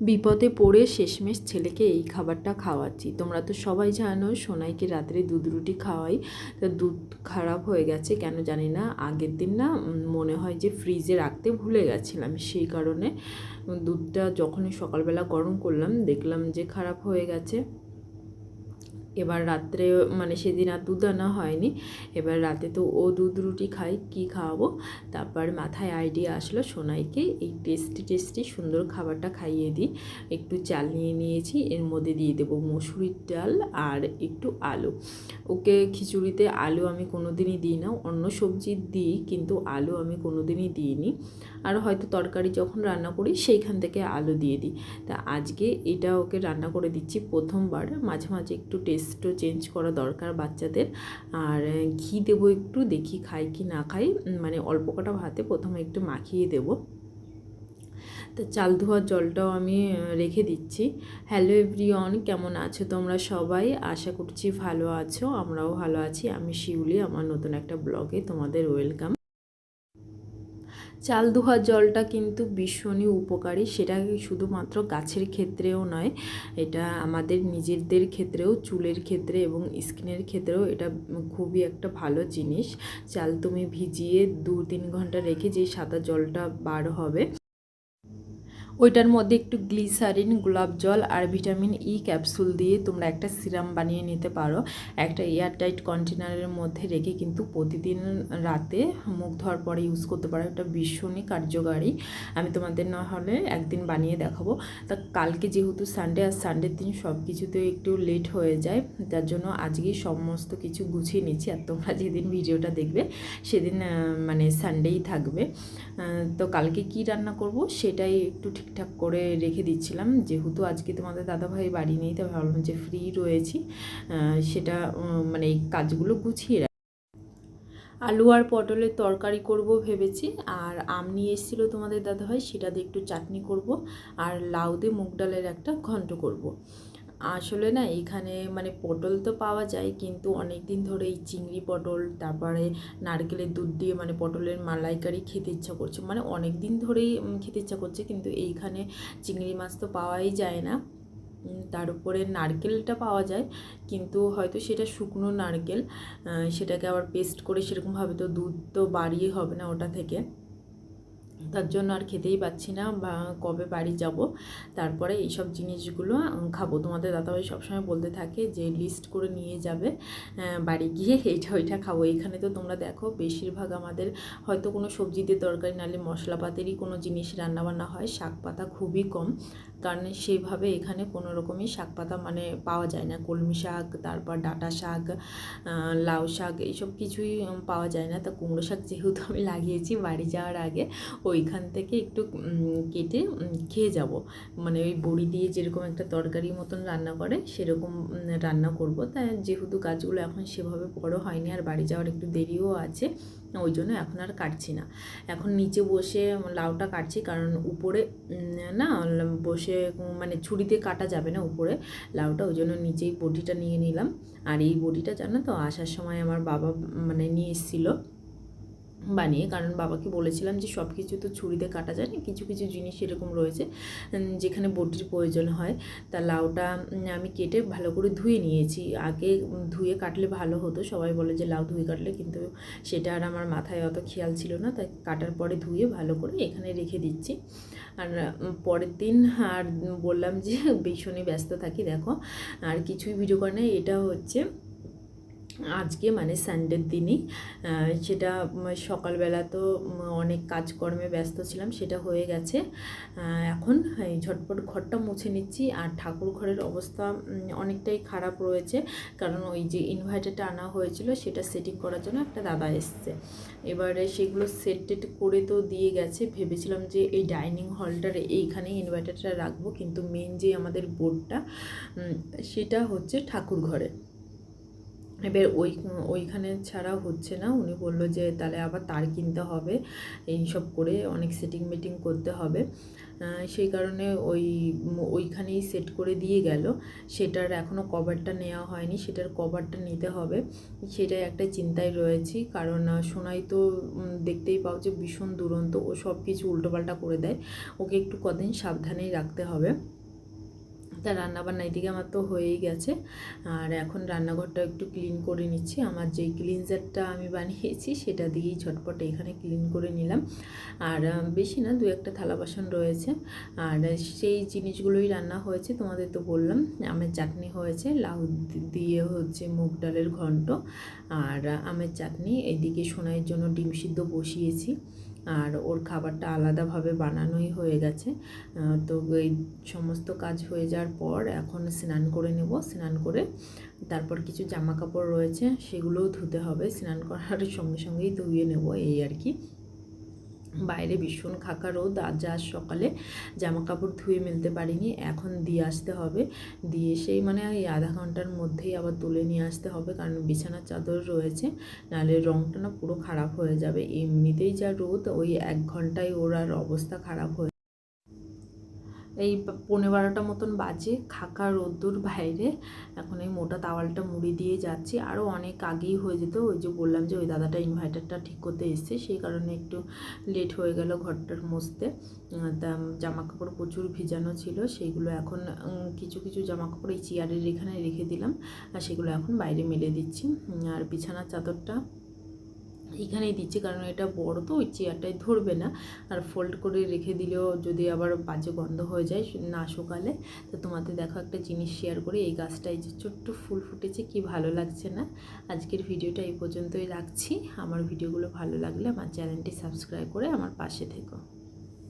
বিপদে পড়ে শেষমেশ ছেলেকে এই খাবারটা খাওয়াচ্ছি। তোমরা তো সবাই জানো, সোনাইকে রাত্রে দুধ রুটি খাওয়াই। তা দুধ খারাপ হয়ে গেছে কেন জানি না। আগের দিন না মনে হয় যে ফ্রিজে রাখতে ভুলে গেছিলাম। সেই কারণে দুধটা যখনই সকালবেলা গরম করলাম, দেখলাম যে খারাপ হয়ে গেছে। এবার রাত্রে মানে সেদিন আর দুধ আনা হয়নি। এবার রাতে তো ও দুধ রুটি খাই কি খাওয়াবো? তারপর মাথায় আইডিয়া আসলো সোনাইকে এই টেস্টি টেস্টি সুন্দর খাবারটা খাইয়ে দিই। একটু চাল নিয়ে নিয়েছি, এর মধ্যে দিয়ে দেবো মসুরির ডাল আর একটু আলু। ওকে খিচুড়িতে আলু আমি কোনো দিনই দিই না, অন্য সবজি দিই, কিন্তু আলু আমি কোনো দিনই দিইনি। আর হয়তো তরকারি যখন রান্না করি, সেইখান থেকে আলু দিয়ে দিই। তা আজকে এটা ওকে রান্না করে দিচ্ছি প্রথমবার, মাঝে মাঝে একটু টেস্টও চেঞ্জ করা দরকার বাচ্চাদের। আর ঘি দেবো একটু, দেখি খাই কি না খাই। মানে অল্প কটা ভাতে প্রথমে একটু মাখিয়ে দেবো। তো চাল ধোয়ার জলটাও আমি রেখে দিচ্ছি। হ্যালো এভরিওয়ান কেমন আছো তোমরা সবাই? আশা করছি ভালো আছো, আমরাও ভালো আছি। আমি শিউলি, আমার নতুন একটা ব্লগে তোমাদের ওয়েলকাম চাল ধোয়ার জলটা কিন্তু ভীষণই উপকারী। সেটা শুধুমাত্র গাছের ক্ষেত্রেও নয়, এটা আমাদের নিজেদের ক্ষেত্রেও, চুলের ক্ষেত্রে এবং স্কিনের ক্ষেত্রেও এটা খুবই একটা ভালো জিনিস। চাল তুমি ভিজিয়ে দু তিন ঘণ্টা রেখে যে সাদা জলটা বার হবে ওইটার মধ্যে একটু গ্লিসারিন, গোলাপ জল আর ভিটামিন ই ক্যাপসুল দিয়ে তোমরা একটা সিরাম বানিয়ে নিতে পারো। একটা এয়ারটাইট কন্টেনারের মধ্যে রেখে কিন্তু প্রতিদিন রাতে মুখ ধোয়ার পরে ইউজ করতে পারো। এটা ভীষণই কার্যকারী। আমি তোমাদের না হলে একদিন বানিয়ে দেখাবো। তা কালকে যেহেতু সানডে আর সানডের দিন সব কিছুতে একটু লেট হয়ে যায়, তার জন্য আজকেই সমস্ত কিছু গুছিয়ে নিচ্ছি আর তোমরা যেদিন ভিডিওটা দেখবে সেদিন মানে সানডেই থাকবে। তো কালকে কি রান্না করব সেটাই একটু ঠিকঠাক করে রেখে দিচ্ছিলাম। যেহেতু আজকে তোমাদের দাদাভাই বাড়ি নেই তো ভাবলাম যে ফ্রি রয়েছি। সেটা মানে কাজগুলো গুছিয়ে আলু আর পটলের তরকারি করব ভেবেছি। আর আম নিয়ে এসেছিল তোমাদের দাদাভাই, সেটা দিয়ে একটু চাটনি করব। আর লাউ দিয়ে মুগ ডালের একটা ঘন্ট করব। আসলে না এখানে মানে পটল তো পাওয়া যায়, কিন্তু অনেক দিন ধরে এই চিংড়ি পটল, তারপরে নারকেলের দুধ দিয়ে মানে পটলের মালাইকারি খেতে ইচ্ছা করছে। মানে অনেক দিন ধরেই খেতে ইচ্ছা করছে, কিন্তু এইখানে চিংড়ি মাছ তো পাওয়াই যায় না। তার উপরে নারকেলটা পাওয়া যায়, কিন্তু হয়তো সেটা শুকনো নারকেল সেটাকে আবার পেস্ট করে সেরকমভাবে তো দুধ তো বাড়িয়ে হবে না ওটা থেকে। তার জন্য আর খেতেই পাচ্ছি না বা কবে বাড়ি যাব। তারপরে এইসব জিনিসগুলো খাব। তোমাদের দাদাভাই সবসময় বলতে থাকে যে লিস্ট করে নিয়ে যাবে বাড়ি গিয়ে এইটা ওইটা খাব। এখানে তো তোমরা দেখো, বেশিরভাগ আমাদের হয়তো কোনো সবজি দিয়ে তরকারি, নাহলে মশলাপাতেরই কোনো জিনিস রান্নাবান্না হয়। শাক পাতা খুবই কম, কারণ সেইভাবে এখানে কোনো রকমই শাক পাতা মানে পাওয়া যায় না। কলমি শাক, তারপর ডাঁটা শাক লাউ শাক, এইসব কিছুই পাওয়া যায় না। তা কুমড়ো শাক যেহেতু আমি লাগিয়েছি বাড়ি যাওয়ার আগে ওইখান থেকে একটু কেটে খেয়ে যাব। মানে ওই বড়ি দিয়ে যেরকম একটা তরকারি মতন রান্না করে, সেরকম রান্না করব। তাই যেহেতু গাছগুলো এখন সেভাবে বড় হয়নি আর বাড়ি যাওয়ার একটু দেরিও আছে, ওই জন্য এখন আর কাটছি না। এখন নিচে বসে লাউটা কাটছি কারণ উপরে না, বসে মানে ছুরিতে কাটা যাবে না উপরে লাউটা, ওই জন্য নিচেই বডিটা নিয়ে নিলাম। আর এই বডিটা জানো তো, আসার সময় আমার বাবা মানে নিয়ে এসেছিল। বানিয়ে, কারণ বাবাকে বলেছিলাম যে সব কিছু তো ছুরিতে কাটা যায় না, কিছু কিছু জিনিস এরকম রয়েছে যেখানে বটির প্রয়োজন হয়। তা লাউটা আমি কেটে ভালো করে ধুয়ে নিয়েছি। আগে ধুয়ে কাটলে ভালো হতো, সবাই বলে যে লাউ ধুয়ে কাটলে, কিন্তু সেটা আর আমার মাথায় অত খেয়াল ছিল না, তাই কাটার পরে ধুয়ে ভালো করে এখানে রেখে দিচ্ছি। আর পরের দিন আর বললাম যে, ভীষণই ব্যস্ত থাকি, দেখো, আর কিছুই ভিডিও করে না এটা হচ্ছে আজকে মানে সানডের দিনই সেটা সকালবেলা তো অনেক কাজকর্মে ব্যস্ত ছিলাম, সেটা হয়ে গেছে। এখন ঝটপট ঘরটা মুছে নিচ্ছি, আর ঠাকুর ঘরের অবস্থা অনেকটাই খারাপ রয়েছে। কারণ ওই যে ইনভার্টারটা আনা হয়েছিল, সেটা সেটিং করার জন্য একটা দাদা এসছে। এবারে সেগুলো সেট টেট করে তো দিয়ে গেছে। ভেবেছিলাম যে এই ডাইনিং হলটার এইখানেই ইনভার্টারটা রাখব, কিন্তু মেন যে আমাদের বোর্ডটা সেটা হচ্ছে ঠাকুর ঘরে। এবার ওই, ওইখানে ছাড়া হচ্ছে না। উনি বলল যে, তাহলে আবার তার কিনতে হবে। এই সব করে অনেক সেটিং মিটিং করতে হবে। সেই কারণে ওই, ওইখানেই সেট করে দিয়ে গেল। সেটার এখনও কভারটা নেওয়া হয়নি। সেটার কভারটা নিতে হবে। সেটাই একটা চিন্তায় রয়েছি। কারণ সোনাই তো দেখতেই পাও যে ভীষণ দুরন্ত। ও সব কিছু উল্টোপাল্টা করে দেয়। ওকে একটু কদিন সাবধানেই রাখতে হবে। তা রান্না রান্নাবান্না এদিকে আমার তো হয়েই গেছে। আর এখন রান্নাঘরটা একটু ক্লিন করে নিচ্ছি। আমার যেই ক্লিনজারটা আমি বানিয়েছি, সেটা দিয়েই ঝটপট এখানে ক্লিন করে নিলাম। আর বেশি না, দু একটা থালা বাসন রয়েছে। আর সেই জিনিসগুলোই রান্না হয়েছে, তোমাদের তো বললাম। আমের চাটনি হয়েছে, লাউ দিয়ে হচ্ছে মুগ ডালের ঘন্ট। আর, আমের চাটনি, এদিকে সোনাইয়ের জন্য ডিম সিদ্ধ বসিয়েছি। আর ওর খাবারটা আলাদাভাবে বানানোই হয়ে গেছে। তো এই সমস্ত কাজ হয়ে যাওয়ার পর এখন স্নান করে নেব। স্নান করে তারপর কিছু জামা কাপড় রয়েছে, সেগুলোও ধুতে হবে। স্নান করার সঙ্গে সঙ্গেই ধুয়ে নেব, এই আর কি। বাইরে ভীষণ খাকা রোদ, আজ আজ সকালে জামা কাপড় ধুয়ে মেলতে পারিনি, এখন দিয়ে আসতে হবে। দিয়ে সেই মানে এই আধা ঘণ্টার মধ্যেই আবার তুলে নিয়ে আসতে হবে, কারণ বিছানার চাদর রয়েছে, নাহলে রঙটা না পুরো খারাপ হয়ে যাবে। এমনিতেই যা রোদ, ওই এক ঘন্টায় ওর আর অবস্থা খারাপ হয়ে এই পা- পৌনে বারোটা মতন বাজে খাকা রোদ্দুর বাইরে। এখন এই মোটা তাওয়ালটা মুড়ি দিয়ে যাচ্ছি। আরও অনেক আগেই হয়ে যেত ওই যে বললাম যে ওই দাদাটা ইনভার্টারটা ঠিক করতে এসছে সেই কারণে একটু লেট হয়ে গেল ঘরটার মুছতে। আহ, তা জামা কাপড় প্রচুর ভিজানো ছিল সেইগুলো এখন কিছু কিছু জামা কাপড় এই চেয়ারের এখানে রেখে দিলাম আর সেগুলো এখন বাইরে মেলে দিচ্ছি। আর বিছানার চাদরটা এখানেই দিচ্ছি, কারণ এটা বড় তো, ওই চেয়ারটাই ধরবে না। আর ফোল্ড করে রেখে দিলেও যদি আবার বাজে গন্ধ হয়ে যায় না শুকালে, তো তোমাদের দেখো একটা জিনিস শেয়ার করে। এই গাছটায় যে ছোট্ট ফুল ফুটেছে, কি ভালো লাগছে না? আজকের ভিডিওটা এই পর্যন্তই রাখছি। আমার ভিডিওগুলো ভালো লাগলে আমার চ্যানেলটি সাবস্ক্রাইব করে আমার পাশে থেকো।